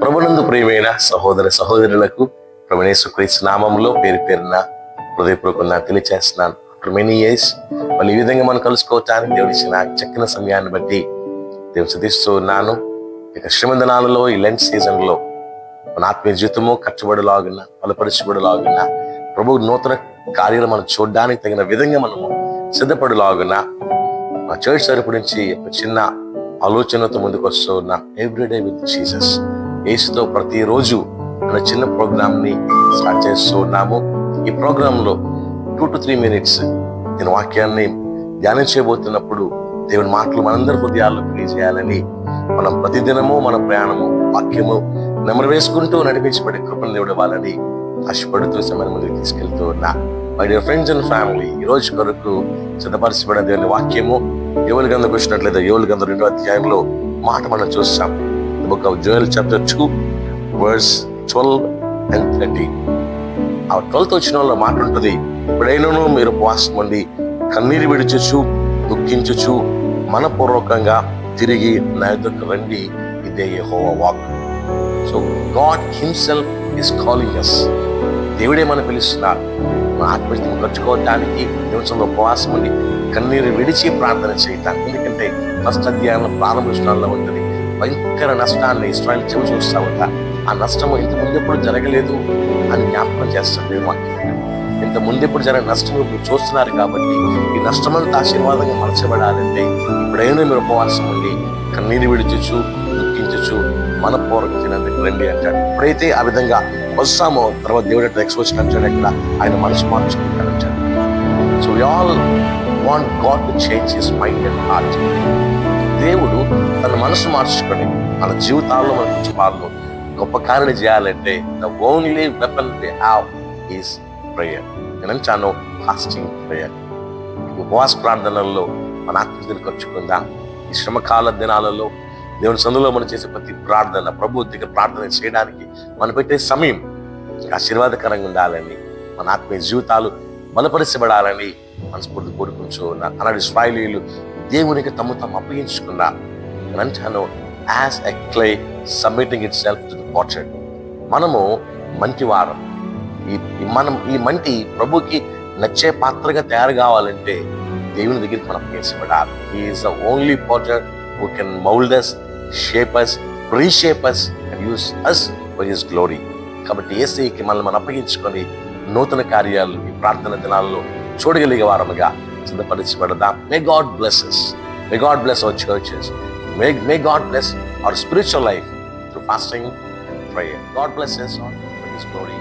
ప్రభునందు ప్రియమైన సహోదర సహోదరులకు ప్రవణేశ్వర క్రీస్తు నామంలో పేరు పేరున హృదయపూర్వకంగా తెలియచేస్తున్నాను. ఆఫ్టర్ మెనీ ఇయర్స్ మళ్ళీ ఈ విధంగా మనం కలుసుకోవటానికి దేవుడి చక్కని సమయాన్ని బట్టి దేవుడు శుద్ధిస్తూ ఉన్నాను. ఇక శ్రమదినాలలో ఈ లెంచ్ సీజన్లో మన ఆత్మీయ జీవితము కట్టుబడిలాగున్నా బలపరచబడిలాగున్నా ప్రభు నూతన కార్యాలు మనం చూడడానికి తగిన విధంగా మనము సిద్ధపడిలాగున్నా మా చర్చ్ తరపు నుంచి ఒక చిన్న ఆలోచనతో ముందుకు వస్తూ నా ఎవ్రీడే విత్ జీసస్ ఏసుతో ప్రతిరోజు అనే చిన్న ప్రోగ్రామ్ని స్టార్ట్ చేస్తూ ఉన్నాము. ఈ ప్రోగ్రాంలో టూ టు త్రీ మినిట్స్ నేను వాక్యాన్ని ధ్యానం చేయబోతున్నప్పుడు దేవుని మాటలు మనందరి హృదయాల్లో చేయాలని మనం ప్రతిదినము మన ప్రయాణము వాక్యము నెమరు వేసుకుంటూ నడిపించబడే కృపను దేవుడు ఇవ్వాలని ఆశపడుతూ సమయం ముందుకు తీసుకెళ్తూ ఉన్నా. My dear friends and family ఈ రోజు కొరకు సిద్ధపరచబడిన దేవుని వాక్యము యోగులు గంధ చూసినట్లయితే యోగులు గంధ రెండో అధ్యాయంలో మాట మనం చూస్తాం. Book of Joel chapter two verse twelve and thirty ఆ ట్వెల్త్ వచ్చిన వాళ్ళ మాట ఉంటుంది ఇప్పుడైనాను మీరు ఉపవాసం ఉండి కన్నీరు విడిచచ్చు దుఃఖించచ్చు మనపూర్వకంగా తిరిగి నా రండి ఇదే యెహోవా walk so God himself is calling us దేవుడే మనం పిలుస్తున్నారు. మన ఆత్మహత్యను ఖర్చుకోవడానికి నిమిషంలో ఉపవాసం ఉండి కన్నీరు విడిచి ప్రార్థన చేయటానికి ఎందుకంటే ఫస్ట్ అధ్యాయంలో ప్రారంభించడంలో ఉంటుంది. భయంకర నష్టాన్ని ఇస్రాయల్ చెవి చూస్తా ఉంటా ఆ నష్టం ఇంత ముందు ఎప్పుడు జరగలేదు అని జ్ఞాపకం చేస్తాం దేవుడు వాక్యం ఇంత ముందు ఎప్పుడు జరిగిన నష్టం ఇప్పుడు చూస్తున్నారు కాబట్టి ఈ నష్టమంతా ఆశీర్వాదంగా మలచబడాలంటే ఇప్పుడైనా మీరు ఉపవాసం ఉండి కన్నీరు విడిచచ్చు దుఃఖించచ్చు మనపూర్వక తినందుకు రండి అంటాడు. ఎప్పుడైతే ఆ విధంగా వస్తామో తర్వాత దేవుడు ఎక్స్పోజ్ కంటే ఆయన మనసు మార్చుకుంటాడు అంటాడు. So we all want God to change his mind and heart దేవుడు తన మనసు మార్చుకొని మన జీవితాల్లో మన మార్పు గొప్ప కార్యం చేయాలంటే the only weapon they have is prayer నేను అంటాను ఫాస్టింగ్ ప్రేయర్ ఉపవాస ప్రార్థనల్లో మన ఆత్మీయతను ఖర్చుకుందాం ఈ శ్రమకాల దినాలలో దేవుని సందులో మనం చేసే ప్రతి ప్రార్థన ప్రభు దగ్గర ప్రార్థన చేయడానికి మనం పెట్టే సమయం ఆశీర్వాదకరంగా ఉండాలని మన ఆత్మీయ జీవితాలు బలపరిచబడాలని మనస్ఫూర్తి కోరుకుంటూ అలాంటి స్వాయిలీలు దేవునికి తమ తాము అప్పగించుకున్నా నేను అంటాను as a clay submitting itself to the potter మనము మంటి వారం ఈ మనం ఈ మంటి ప్రభుకి నచ్చే పాత్రగా తయారు కావాలంటే దేవుని దగ్గరికి మనం అప్పగించబడాలి he is the only potter who can mould us shape us us and use us for his glory కాబట్టి ఏసీకి మనల్ని మనం అప్పగించుకొని నూతన కార్యాలు ఈ ప్రార్థన దినాల్లో చూడగలిగే వారముగా సిద్ధపరచబడదాం may God blesses may God bless our churches may may God bless our spiritual life through fasting and prayer God blesses on his glory